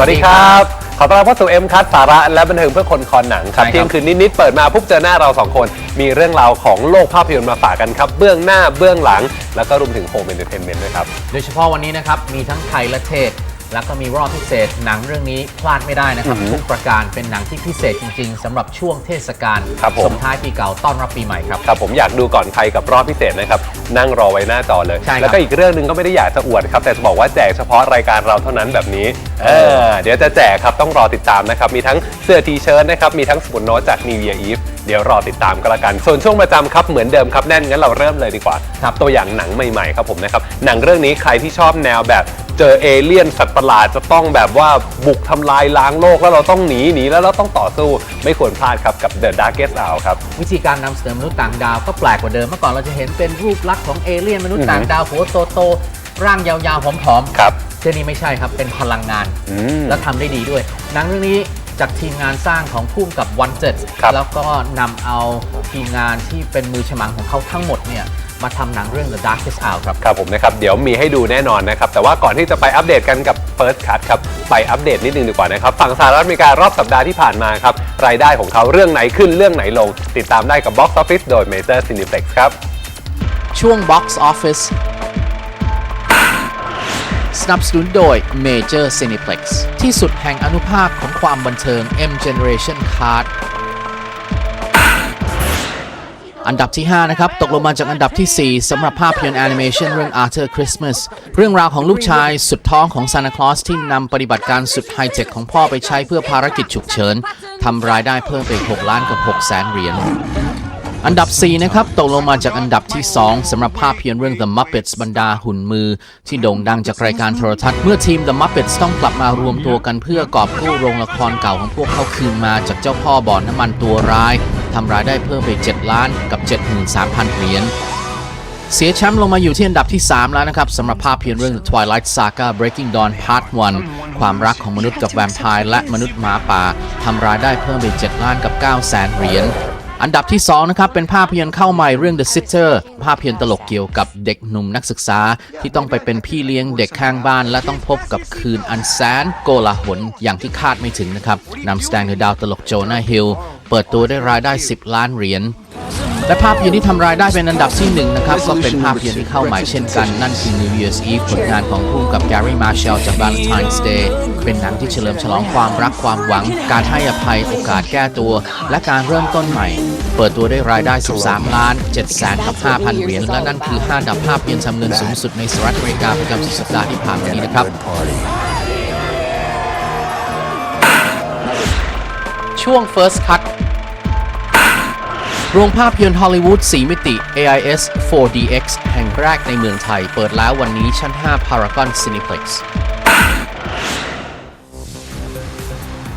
วัสดีครับ ขอต้อนรับเข้าสู่ M คัสสาระและบันเทิงเพื่อคนคอหนังครับใช่ครับ เที่ยงคืนนิดๆเปิดมาปุ๊บเจอหน้าเราสองคน มีเรื่องราวของโลกภาพยนตร์มาฝากกันครับ เบื้องหน้าเบื้องหลัง แล้วก็รวมถึงโฮมเอนเตอร์เทนเมนต์ด้วยครับ โดยเฉพาะวันนี้นะครับ มีทั้งไทยและเทศ แล้วก็มีรอบพิเศษหนังเรื่องนี้พลาดไม่ได้นะครับทุกประการเป็นหนังที่พิเศษจริง ๆสำหรับช่วงเทศกาลครับผม ส่งท้ายปีเก่าต้อนรับปีใหม่ครับ ครับผมอยากดูก่อนใครกับรอบพิเศษนะครับ นั่งรอไว้หน้าจอเลย ใช่ครับ แล้วก็อีกเรื่องหนึ่งก็ไม่ได้อยากจะอวดครับ แต่จะบอกว่าแจกเฉพาะรายการเราเท่านั้นแบบนี้เออเดี๋ยวจะแจกครับต้องรอติดตามนะครับ มีทั้งเสื้อทีเชิ้ตนะครับ มีทั้งสมุดโน้ตจาก New Year Eve เดี๋ยวรอติดตามก็แล้วกัน ส่วนช่วงประจำครับเหมือนเดิมครับแน่นงั้นเราเริ่มเลยดีกว่าครับตัวอย่างหนังใหม่ๆครับผมนะครับหนังเรื่องนี้ใครที่ชอบแนวแบบ เจอเอเลี่ยนสัตว์ประหลาดจะต้องแบบว่าบุกทำลายล้างโลกแล้วเราต้องหนีหนีแล้วเราต้องต่อสู้ไม่ควรพลาดครับกับ The Darkest Hour ครับ วิธีการนำเสนอมนุษย์ต่างดาวก็แปลกกว่าเดิมเมื่อก่อนเราจะเห็นเป็นรูปลักษณ์ของเอเลี่ยนมนุษย์ต่างดาวหัวโตๆร่างยาวๆผอมๆครับเรื่องนี้ไม่ใช่ครับเป็นพลังงาน อืม และทำได้ดีด้วย หนังเรื่องนี้จากทีมงานสร้างของพุ่มกับวันเจ็ดครับแล้วก็นำเอาทีมงานที่เป็นมือฉมังของเขาทั้งหมดเนี่ย มาทำหนังเรื่อง The Darkest Hour ครับ ครับผมนะครับ เดี๋ยวมีให้ดูแน่นอนนะครับ แต่ว่าก่อนที่จะไปอัปเดตกันกับ First Cut ครับ ไปอัปเดตนิดนึงดีกว่านะครับ ฝั่งสหรัฐอเมริการอบสัปดาห์ที่ผ่านมาครับ รายได้ของเขาเรื่องไหนขึ้นเรื่องไหนลง ติดตามได้กับ Box Office โดย Major Cineplex ครับ ช่วง Box Office สนับสนุนโดย Major Cineplex ที่สุดแห่งอนุภาคของความบันเทิง M Generation Card อันดับที่ 5 นะครับ ตกลงมาจากอันดับที่ 4สำหรับภาพยนตร์แอนิเมชันเรื่อง Arthur Christmas เรื่องราวของลูกชายสุดท้องของซานาคลอสที่นำปฏิบัติการสุดไฮเทคของพ่อไปใช้เพื่อภารกิจฉุกเฉินทำรายได้เพิ่มไปอีก6ล้านกับ 6 แสนเหรียญ อันดับ 4 นะครับ ตกลงมาจากอันดับที่ 2สำหรับภาพยนตร์เรื่อง The Muppets บรรดาหุ่นมือ ที่โด่งดังจากรายการโทรทัศน์ เมื่อทีม The Muppets ต้องกลับมารวมตัวกันเพื่อกอบกู้โรงละครเก่าของพวกเขาคืนมาจากเจ้าพ่อบ่อนน้ำมันตัวร้ายทำรายได้เพิ่มไป 7 ล้านกับ 73,000 เหรียญเสียแชมป์ลงมาอยู่ที่อันดับที่ 3 แล้วนะครับสำหรับภาพยนตร์เรื่อง The Twilight Saga Breaking Dawn Part 1 ความรักของมนุษย์กับแวมไพร์และมนุษย์หมาป่าทำรายได้เพิ่มไป 7 ล้านกับ 9 แสนเหรียญ อันดับที่ 2 นะครับ เป็นภาพยนตร์เข้าใหม่เรื่อง The Sitter ภาพยนตร์ตลกเกี่ยวกับเด็กหนุ่มนักศึกษา ที่ต้องไปเป็นพี่เลี้ยงเด็กข้างบ้าน และต้องพบกับคืนอันแสนโกลาหลอย่างที่คาดไม่ถึงนะครับนำแสดงโดยดาวตลกโจนาฮิลเปิดตัวได้รายได้ 10 ล้านเหรียญ และภาพยนตร์ที่ทำรายได้เป็นอันดับที่หนึ่งนะครับ ก็เป็นภาพยนตร์ที่เข้าใหม่เช่นกัน นั่นคือ New Year's Eve ผลงานของผู้กับ Gary Marshall จาก Valentine's Day เป็นหนังที่เฉลิมฉลองความรักความหวัง การให้อภัยโอกาสแก้ตัว และการเริ่มต้นใหม่ เปิดตัวได้รายได้ 13 ล้าน7แสนกับ5,000 เหรียญ และนั่นคือ 5 ดับภาพยนตร์ทำเงินสูงสุดในสหรัฐอเมริกาประจำสุดสัปดาห์ที่ผ่านมานี้นะครับช่วง First Cut โรงภาพยนตร์ฮอลลีวูด4มิติ AIS 4DX แห่งแรกในเมืองไทย เปิดแล้ววันนี้ชั้น 5 Paragon Cineplex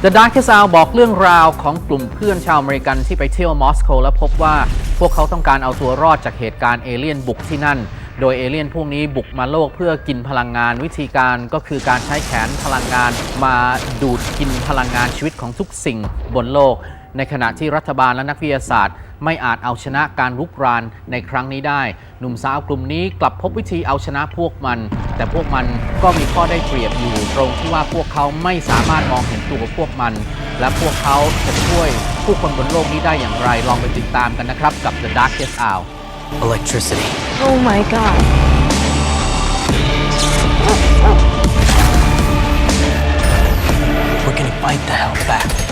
The Darkest Hour บอกเรื่องราวของกลุ่มเพื่อนชาวอเมริกันที่ไปเที่ยวมอสโกและพบว่าพวกเขาต้องการเอาตัวรอดจากเหตุการณ์เอเลี่ยนบุกที่นั่น โดยเอเลี่ยนพวกนี้บุกมาโลกเพื่อกินพลังงานวิธีการก็คือการใช้แขนพลังงาน มาดูดกินพลังงานชีวิตของทุกสิ่งบนโลก ในขณะที่รัฐบาลและนักวิทยาศาสตร์ ไม่อาจเอาชนะการรุกรานในครั้งนี้ได้ หนุ่มสาวกลุ่มนี้กลับพบวิธีเอาชนะพวกมัน แต่พวกมันก็มีข้อได้เปรียบอยู่ตรงที่ว่าพวกเขาไม่สามารถมองเห็นตัวพวกมัน และพวกเขาจะช่วยผู้คนบนโลกนี้ได้อย่างไรลองไปติดตามกันนะครับกับ The Darkest Hour electricity. Oh my god. We're gonna fight the hell back.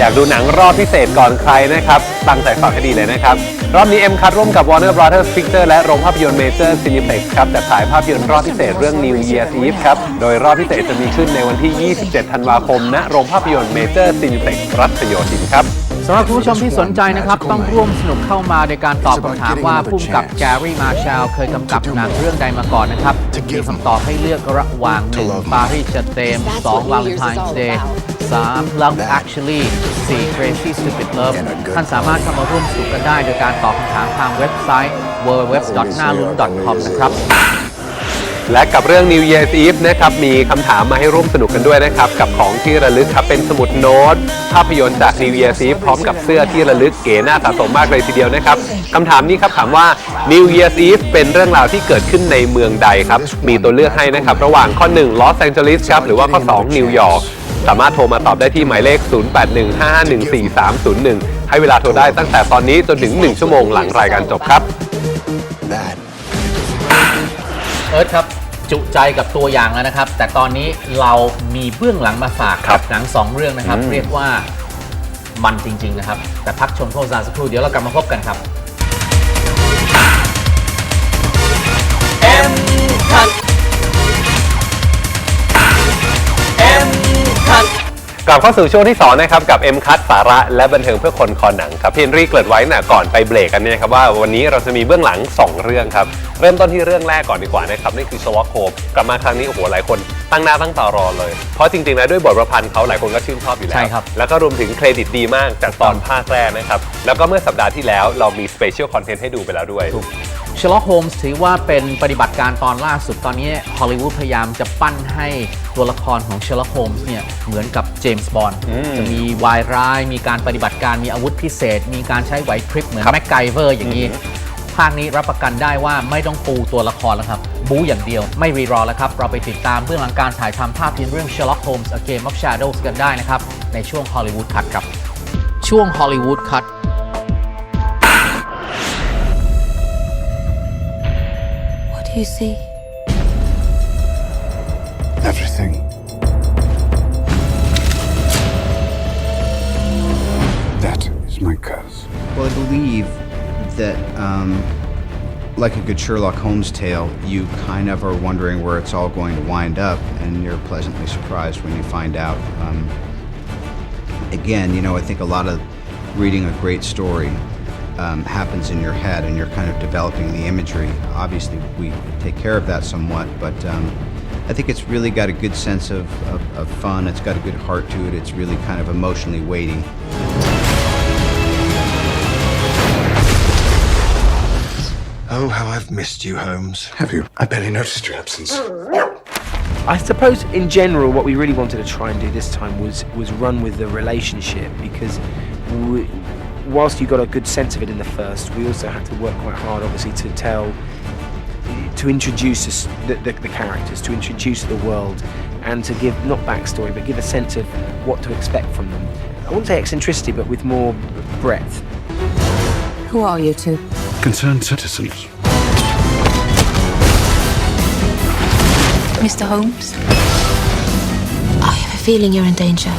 อยากากดูหนังรอบพิเศษก่อนใครนะครับตั้งใจฟังให้ดีเลยนะครับ รอบนี้ M คัดร่วมกับ Warner Brothers Pictures และโรงภาพยนตร์ Major Cineplex ครับจัดฉายภาพยนตร์รอบพิเศษเรื่อง New Year's Eve ครับ โดยรอบพิเศษจะมีขึ้นในวันที่ 27 ธันวาคมณโรงภาพยนตร์ Major Cineplex รัชโยธินครับสำหรับคุณผู้ชมที่สนใจนะครับ ต้องร่วมสนุกเข้ามาโดยการตอบคำถามว่าผู้กำกับแกรี่มาแชลเคยกำกับหนังเรื่องใดมาก่อนนะครับมีคำตอบให้เลือกระหว่าง 1. ปารีสจะเต็ม 2. Valentine's Day 3. Love Actually 4. Crazy Stupid Love ท่านสามารถเข้ามาร่วมสนุกกันได้ โดยการตอบคำถามทางเว็บไซต์ www.nalun.com นะครับและกับเรื่อง New Year's Eve นะครับมีคำถามมาให้ร่วมสนุกกันด้วยนะครับ กับของที่ระลึกครับเป็นสมุดโน้ต ภาพยนตร์จาก New Year's Eve พร้อมกับเสื้อที่ระลึกเก๋น่าสะสมมากเลยทีเดียวนะครับคำถามนี้ครับถามว่า New Year's Eve เป็นเรื่องราวที่เกิดขึ้นในเมืองใดครับ มีตัวเลือกให้นะครับ ระหว่างข้อ 1 Los Angeles ครับหรือว่าข้อ 2 New York สามารถโทรมาตอบได้ที่หมายเลข 0815514301 ให้เวลาโทรได้ตั้งแต่ตอนนี้จนถึง 1 ชั่วโมงหลังรายการจบครับ เอิร์ธครับ จุใจกับตัวอย่างแล้วนะครับ แต่ตอนนี้เรามีเบื้องหลังมาฝากครับหนังสองเรื่องนะครับ เรียกว่ามันจริง ๆ นะครับ แต่พักชมโฆษณาสักครู่เดี๋ยวเรากลับมาพบกันครับ กลับเข้าสู่ช่วงที่2นะครับกับ M คัสสาระและบันเทิงเพื่อคนคอหนังครับพี่เอนรี่เกริดไว้น่ะก่อนไปเบรกกันเนี่ยครับว่าวันนี้เราจะมีเบื้องหลัง 2 เรื่องครับ เริ่มต้นที่เรื่องแรกก่อนดีกว่านะครับนี่คือ Sherlock Holmes กลับมาครั้งนี้โอ้โหหลายคนตั้งหน้าตั้งตารอเลย เพราะจริงๆแล้วด้วยบทประพันธ์เขาหลายคนก็ชื่นชอบอยู่แล้ว ใช่ครับ แล้วก็รวมถึงเครดิตดีมากจากตอนภาคแรกนะครับ แล้วก็เมื่อสัปดาห์ที่แล้วเรามีสเปเชียลคอนเทนต์ให้ดูไปแล้วด้วยเชล o c โฮมส์ถือว่าเป็นปฏิบัติการตอนล่าสุดตอนนี้ฮอลลีวูดพยายามจะปั้นให้ตัวละครของเชล o c โฮมส์เนี่ยเหมือนกับเจมส์บอนด์จะมีวายร้าย มีการปฏิบัติการมีอาวุธพิเศษ มีการใช้ไหวพริบเหมือนครับแม็กไกเวอร์อย่างนี้ภาคนี้รับประกันได้ว่าไม่ต้องปูตัวละครแล้วครับ บู๊อย่างเดียวไม่รีรอแล้วครับ เราไปติดตามเบื้องหลังการถ่ายทำภาพยนตร์เรื่อง Sherlock Holmes A Game of Shadows กันได้นะครับ ในช่วง Hollywood Cut ครับ ช่วง Hollywood Cut What do you see? Everything. That is my curse. Well, I believe that, um, like a good Sherlock Holmes tale, you kind of are wondering where it's all going to wind up, and you're pleasantly surprised when you find out. Um, again, you know, I think a lot of reading a great story um, happens in your head, and you're kind of developing the imagery. Obviously, we take care of that somewhat, but um, I think it's really got a good sense of, of, of fun. It's got a good heart to it. It's really kind of emotionally weighty. Oh, how I've missed you, Holmes. Have you? I barely noticed your absence. I suppose in general, what we really wanted to try and do this time was was run with the relationship because we, whilst you got a good sense of it in the first, we also had to work quite hard, obviously, to tell, to introduce us, the, the, the characters, to introduce the world, and to give not backstory, but give a sense of what to expect from them. I wouldn't say eccentricity, but with more breadth. Who are you two? Concerned citizens. Mr. Holmes? I have a feeling you're in danger.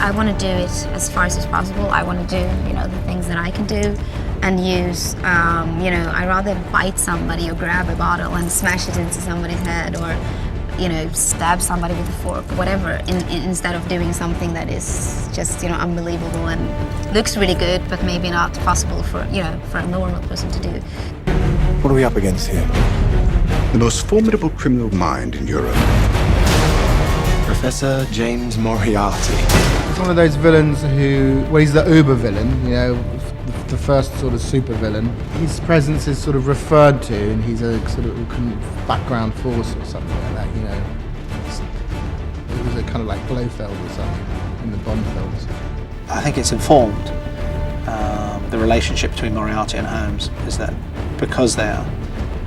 I want to do it as far as possible. I want to do, you know, the things that I can do and use, um, you know, I'd rather bite somebody or grab a bottle and smash it into somebody's head or, you know, stab somebody with a fork, whatever, in, in, instead of doing something that is just, you know, unbelievable and looks really good, but maybe not possible for, you know, for a normal person to do. What are we up against here? The most formidable criminal mind in Europe. Professor James Moriarty. He's one of those villains who, well, he's the uber villain, you know, the, the first sort of supervillain. His presence is sort of referred to, and he's a sort of background force or something like that, you know. It was a kind of like Blofeld or something in the Bond films. I think it's informed. Um, the relationship between Moriarty and Holmes is that because they are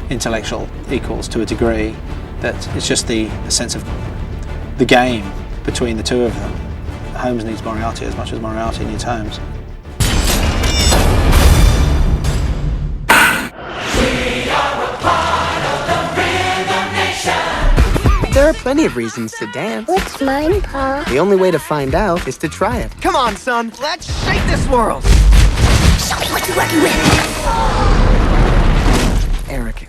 intellectual equals to a degree, that it's just the, the sense of the game between the two of them. Holmes needs Moriarty as much as Moriarty needs Holmes. Plenty of reasons to dance. What's mine, Pa? The only way to find out is to try it. Come on, son. Let's shake this world. Show me what you're working with. Eric,